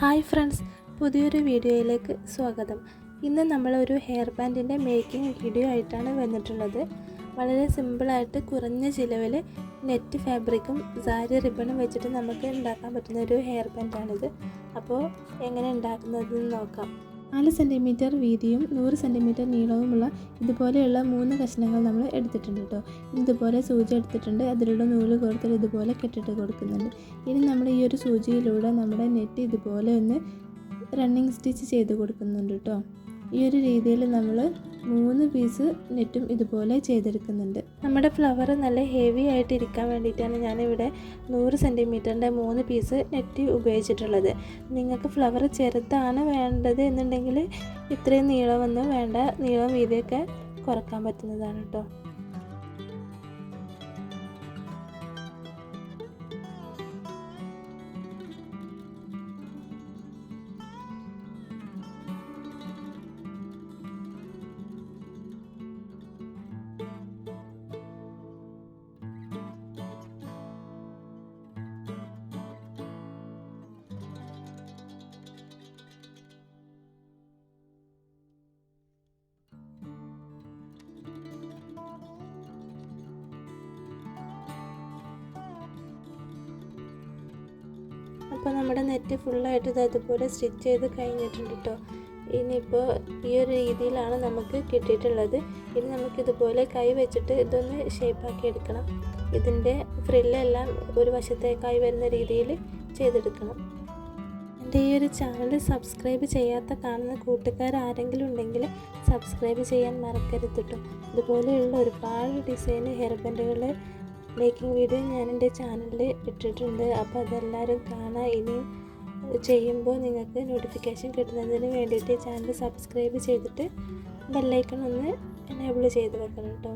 Hi friends പുതിയൊരു വീഡിയോയിലേക്ക് സ്വാഗതം. ഇന്ന് നമ്മളൊരു ഹെയർ ബാൻഡിന്റെ മേക്കിംഗ് വീഡിയോ ആയിട്ടാണ് വന്നിട്ടുള്ളത്. വളരെ സിമ്പിളായിട്ട് കുറഞ്ഞ ചിലവിൽ നെറ്റ് ഫാബ്രിക്കും സാരി റിബണും വെച്ചിട്ട് നമുക്ക് ഉണ്ടാക്കാൻ പറ്റുന്ന ഒരു ഹെയർ ബാൻഡാണിത്. അപ്പോൾ എങ്ങനെ ഉണ്ടാക്കുന്നതെന്ന് നോക്കാം. നാല് സെന്റിമീറ്റർ വീതിയും നൂറ് സെന്റിമീറ്റർ നീളവുമുള്ള ഇതുപോലെയുള്ള മൂന്ന് കഷ്ണങ്ങൾ നമ്മൾ എടുത്തിട്ടുണ്ട് കേട്ടോ ഇതുപോലെ സൂചി എടുത്തിട്ടുണ്ട്. അതിലൂടെ നൂൽ കോർത്തിട്ട് ഇതുപോലെ കെട്ടിട്ട് കൊടുക്കുന്നുണ്ട്. ഇനി നമ്മൾ ഈ ഒരു സൂചിയിലൂടെ നമ്മുടെ നെറ്റ് ഇതുപോലെ ഒന്ന് റണ്ണിങ് സ്റ്റിച്ച് ചെയ്ത് കൊടുക്കുന്നുണ്ട് കേട്ടോ ഈ ഒരു രീതിയിൽ നമ്മൾ മൂന്ന് പീസ് നെറ്റും ഇതുപോലെ ചെയ്തെടുക്കുന്നുണ്ട്. നമ്മുടെ ഫ്ലവർ നല്ല ഹെവി ആയിട്ട് ഇരിക്കാൻ വേണ്ടിയിട്ടാണ് ഞാനിവിടെ നൂറ് സെന്റിമീറ്ററിന്റെ മൂന്ന് പീസ് നെറ്റ് ഉപയോഗിച്ചിട്ടുള്ളത്. നിങ്ങൾക്ക് ഫ്ലവർ ചെറുതാണ് വേണ്ടത് എന്നുണ്ടെങ്കിൽ ഇത്രയും നീളമൊന്നും വേണ്ട. നീളം വീതിയൊക്കെ കുറയ്ക്കാൻ പറ്റുന്നതാണ് കേട്ടോ അപ്പോൾ നമ്മുടെ നെറ്റ് ഫുള്ളായിട്ട് ഇത് അതുപോലെ സ്റ്റിച്ച് ചെയ്ത് കഴിഞ്ഞിട്ടുണ്ട് കേട്ടോ. ഇനിയിപ്പോൾ ഈ ഒരു രീതിയിലാണ് നമുക്ക് കിട്ടിയിട്ടുള്ളത്. ഇനി നമുക്കിതുപോലെ കൈ വെച്ചിട്ട് ഇതൊന്ന് ഷേപ്പാക്കി എടുക്കണം. ഇതിന്റെ ഫ്രില്ലെല്ലാം ഒരു വശത്തേക്കായി വരുന്ന രീതിയിൽ ചെയ്തെടുക്കണം. എന്റെ ഈ ഒരു ചാനൽ സബ്സ്ക്രൈബ് ചെയ്യാത്ത കാണുന്ന കൂട്ടുകാർ ആരെങ്കിലും ഉണ്ടെങ്കിൽ സബ്സ്ക്രൈബ് ചെയ്യാൻ മറക്കരുത് കേട്ടോ. ഇതുപോലെയുള്ള ഒരുപാട് ഡിസൈൻ ഹെയർ ബാൻഡുകൾ മേക്കിംഗ് വീഡിയോ ഞാൻ എന്റെ ചാനലിൽ ഇട്ടിട്ടുണ്ട്. അപ്പോൾ അതെല്ലാവരും കാണാൻ ഇനിയും ചെയ്യുമ്പോൾ നിങ്ങൾക്ക് നോട്ടിഫിക്കേഷൻ കിട്ടുന്നതിന് വേണ്ടിയിട്ട് ചാനൽ സബ്സ്ക്രൈബ് ചെയ്തിട്ട് ബെല്ലൈക്കൺ ഒന്ന് എനേബിൾ ചെയ്ത് വെക്കണം കേട്ടോ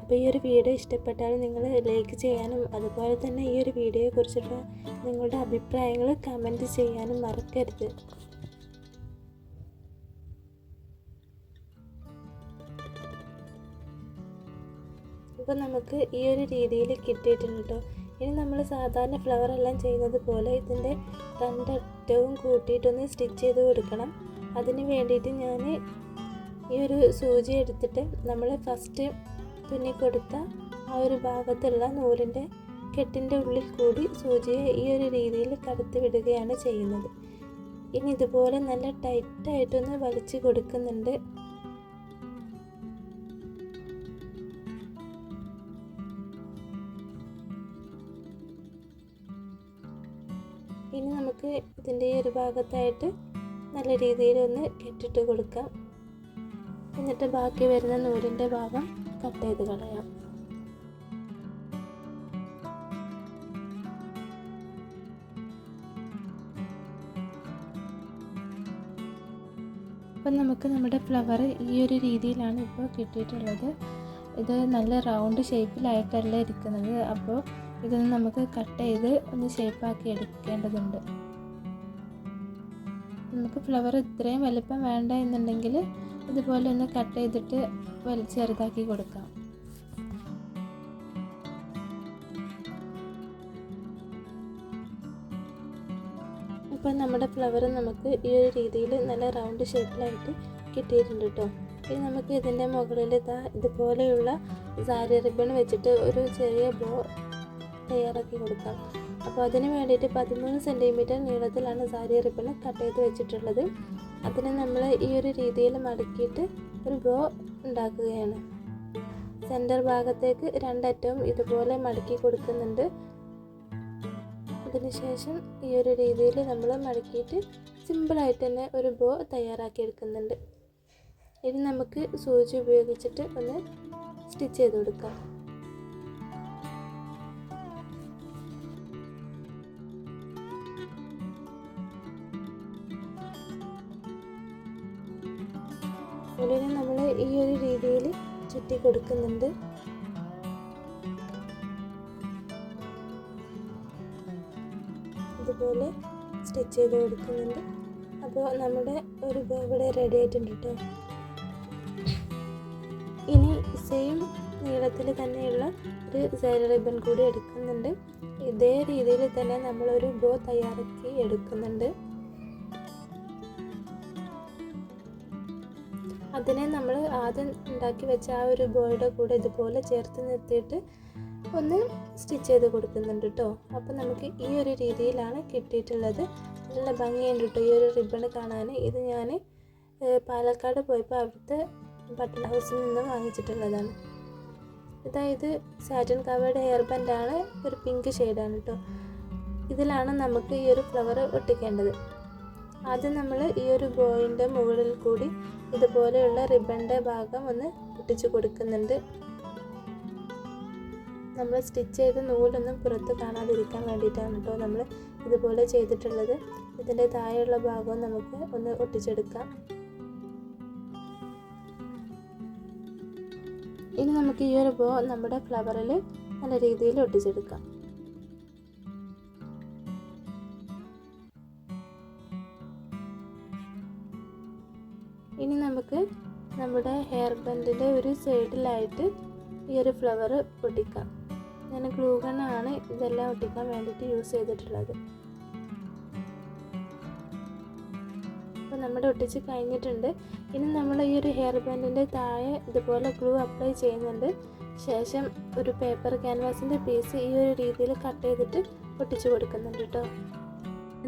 അപ്പോൾ ഈ ഒരു വീഡിയോ ഇഷ്ടപ്പെട്ടാൽ നിങ്ങൾ ലൈക്ക് ചെയ്യാനും അതുപോലെ തന്നെ ഈ ഒരു വീഡിയോയെ കുറിച്ചിട്ടുള്ള നിങ്ങളുടെ അഭിപ്രായങ്ങൾ കമന്റ് ചെയ്യാനും മറക്കരുത്. ഇപ്പോൾ നമുക്ക് ഈ ഒരു രീതിയിൽ കിട്ടിയിട്ടുണ്ട് കേട്ടോ ഇനി നമ്മൾ സാധാരണ ഫ്ലവർ എല്ലാം ചെയ്യുന്നത് പോലെ ഇതിന്റെ രണ്ടറ്റവും കൂട്ടിയിട്ടൊന്ന് സ്റ്റിച്ച് ചെയ്ത് കൊടുക്കണം. അതിന് വേണ്ടിയിട്ട് ഞാൻ ഈ ഒരു സൂചി എടുത്തിട്ട് നമ്മൾ ഫസ്റ്റ് തുന്നി കൊടുത്ത ആ ഒരു ഭാഗത്തുള്ള നൂലിന്റെ കെട്ടിന്റെ ഉള്ളിൽ കൂടി സൂചിയെ ഈ ഒരു രീതിയിൽ കടത്തി വിടുകയാണ് ചെയ്യുന്നത്. ഇനി ഇതുപോലെ നല്ല ടൈറ്റായിട്ടൊന്ന് വലിച്ചു കൊടുക്കുന്നുണ്ട്. ഇനി നമുക്ക് ഇതിന്റെ ഒരു ഭാഗത്തായിട്ട് നല്ല രീതിയിൽ ഒന്ന് കെട്ടിട്ട് കൊടുക്കാം. എന്നിട്ട് ബാക്കി വരുന്ന നൂലിന്റെ ഭാഗം കട്ട് ചെയ്ത് കളയാം. അപ്പം നമുക്ക് നമ്മുടെ ഫ്ലവർ ഈ ഒരു രീതിയിലാണ് ഇപ്പോൾ കിട്ടിയിട്ടുള്ളത്. ഇത് നല്ല റൗണ്ട് ഷേപ്പിലായിട്ടല്ല ഇരിക്കുന്നത്. അപ്പോൾ ഇതൊന്ന് നമുക്ക് കട്ട് ചെയ്ത് ഒന്ന് ഷേപ്പാക്കി എടുക്കേണ്ടതുണ്ട്. നമുക്ക് ഫ്ലവർ ഇത്രയും വലുപ്പം വേണ്ട എന്നുണ്ടെങ്കിൽ ഇതുപോലെ ഒന്ന് കട്ട് ചെയ്തിട്ട് വലി ചെറുതാക്കി കൊടുക്കാം. ഇപ്പം നമ്മുടെ ഫ്ലവർ നമുക്ക് ഈ ഒരു രീതിയിൽ നല്ല റൗണ്ട് ഷേപ്പിലായിട്ട് കിട്ടിയിട്ടുണ്ട് കേട്ടോ ഇനി നമുക്ക് ഇതിന്റെ മുകളിൽ ഇതാ ഇതുപോലെയുള്ള സാരി റിബൺ വെച്ചിട്ട് ഒരു ചെറിയ ബോ തയ്യാറാക്കി കൊടുക്കാം. അപ്പോൾ അതിന് വേണ്ടിയിട്ട് പതിമൂന്ന് സെന്റിമീറ്റർ നീളത്തിലാണ് സാരി റിബൺ കട്ട് ചെയ്ത് വെച്ചിട്ടുള്ളത്. അതിനെ നമ്മൾ ഈ ഒരു രീതിയിൽ മടക്കിയിട്ട് ഒരു ബോ ഉണ്ടാക്കുകയാണ്. സെന്റർ ഭാഗത്തേക്ക് രണ്ടറ്റവും ഇതുപോലെ മടക്കി കൊടുക്കുന്നുണ്ട്. അതിനുശേഷം ഈ ഒരു രീതിയിൽ നമ്മൾ മടക്കിയിട്ട് സിമ്പിളായിട്ട് തന്നെ ഒരു ബോ തയ്യാറാക്കി എടുക്കുന്നുണ്ട്. ഇനി നമുക്ക് സൂചി ഉപയോഗിച്ചിട്ട് ഒന്ന് സ്റ്റിച്ച് ചെയ്ത് കൊടുക്കാം. ഇവിടെ നമ്മൾ ഈ ഒരു രീതിയിൽ ചുറ്റി കൊടുക്കുന്നുണ്ട്. ഇതുപോലെ സ്റ്റിച്ച് ചെയ്ത് കൊടുക്കുന്നുണ്ട്. അപ്പോൾ നമ്മുടെ ഒരു ഇവിടെ റെഡി ആയിട്ടുണ്ട് കേട്ടോ ഇനി സെയിം നീളത്തിൽ തന്നെയുള്ള ഒരു സൈഡ് റിബൺ കൂടി എടുക്കുന്നുണ്ട്. ഇതേ രീതിയിൽ തന്നെ നമ്മളൊരു ബ്രോ തയ്യാറാക്കി എടുക്കുന്നുണ്ട്. അതിനെ നമ്മൾ ആദ്യം ഉണ്ടാക്കി വെച്ച ആ ഒരു ബോയുടെ കൂടെ ഇതുപോലെ ചേർത്ത് നിർത്തിയിട്ട് ഒന്ന് സ്റ്റിച്ച് ചെയ്ത് കൊടുക്കുന്നുണ്ട് കേട്ടോ അപ്പോൾ നമുക്ക് ഈ ഒരു രീതിയിലാണ് കിട്ടിയിട്ടുള്ളത്. നല്ല ഭംഗിയുണ്ട് കേട്ടോ ഈ ഒരു റിബൺ കാണാൻ ഇത് ഞാൻ പാലക്കാട് പോയപ്പോൾ അവിടുത്തെ ബട്ടൺ ഹൗസിൽ നിന്ന് വാങ്ങിച്ചിട്ടുള്ളതാണ്. അതായത് സാറ്റൻ കവേർഡ് ഹെയർ ബാൻഡാണ് ഒരു പിങ്ക് ഷെയ്ഡാണ് കേട്ടോ ഇതിലാണ് നമുക്ക് ഈ ഒരു ഫ്ലവർ ഒട്ടിക്കേണ്ടത്. ആദ്യം നമ്മൾ ഈ ഒരു ബോയിന്റെ മുകളിൽ കൂടി ഇതുപോലെയുള്ള റിബണിന്റെ ഭാഗം ഒന്ന് ഒട്ടിച്ച് കൊടുക്കുന്നുണ്ട്. നമ്മൾ സ്റ്റിച്ച് ചെയ്ത നൂലൊന്നും പുറത്ത് കാണാതിരിക്കാൻ വേണ്ടിയിട്ടാണ് കേട്ടോ നമ്മൾ ഇതുപോലെ ചെയ്തിട്ടുള്ളത്. ഇതിന്റെ താഴെയുള്ള ഭാഗവും നമുക്ക് ഒന്ന് ഒട്ടിച്ചെടുക്കാം. ഇനി നമുക്ക് ഈ ഒരു ബോ നമ്മുടെ ഫ്ലവറിൽ നല്ല രീതിയിൽ ഒട്ടിച്ചെടുക്കാം. ഇനി നമുക്ക് നമ്മുടെ ഹെയർ ബൻഡിന്റെ ഒരു സൈഡിലായിട്ട് ഈ ഒരു ഫ്ലവർ ഒട്ടിക്കാം. ഞാൻ ഗ്ലൂഗണ്ണാണ് ഇതെല്ലാം ഒട്ടിക്കാൻ വേണ്ടിയിട്ട് യൂസ് ചെയ്തിട്ടുള്ളത്. അപ്പോൾ നമ്മുടെ ഒട്ടിച്ച് കഴിഞ്ഞിട്ടുണ്ട്. ഇനി നമ്മൾ ഈ ഒരു ഹെയർ ബാൻഡിന്റെ താഴെ ഇതുപോലെ ഗ്ലൂ അപ്ലൈ ചെയ്യുന്നുണ്ട്. ശേഷം ഒരു പേപ്പർ ക്യാൻവാസിന്റെ പീസ് ഈ ഒരു രീതിയിൽ കട്ട് ചെയ്തിട്ട് ഒട്ടിച്ച് കൊടുക്കുന്നുണ്ട് കേട്ടോ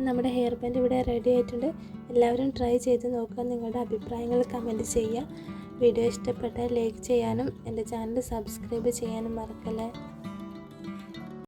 നമ്മുടെ ഹെയർ ബാൻഡ് ഇവിടെ റെഡി ആയിട്ടുണ്ട്. എല്ലാവരും ട്രൈ ചെയ്ത് നോക്കുക. നിങ്ങളുടെ അഭിപ്രായങ്ങൾ കമന്റ് ചെയ്യുക. വീഡിയോ ഇഷ്ടപ്പെട്ടാൽ ലൈക്ക് ചെയ്യാനും എന്റെ ചാനൽ സബ്സ്ക്രൈബ് ചെയ്യാനും മറക്കല്ലേ?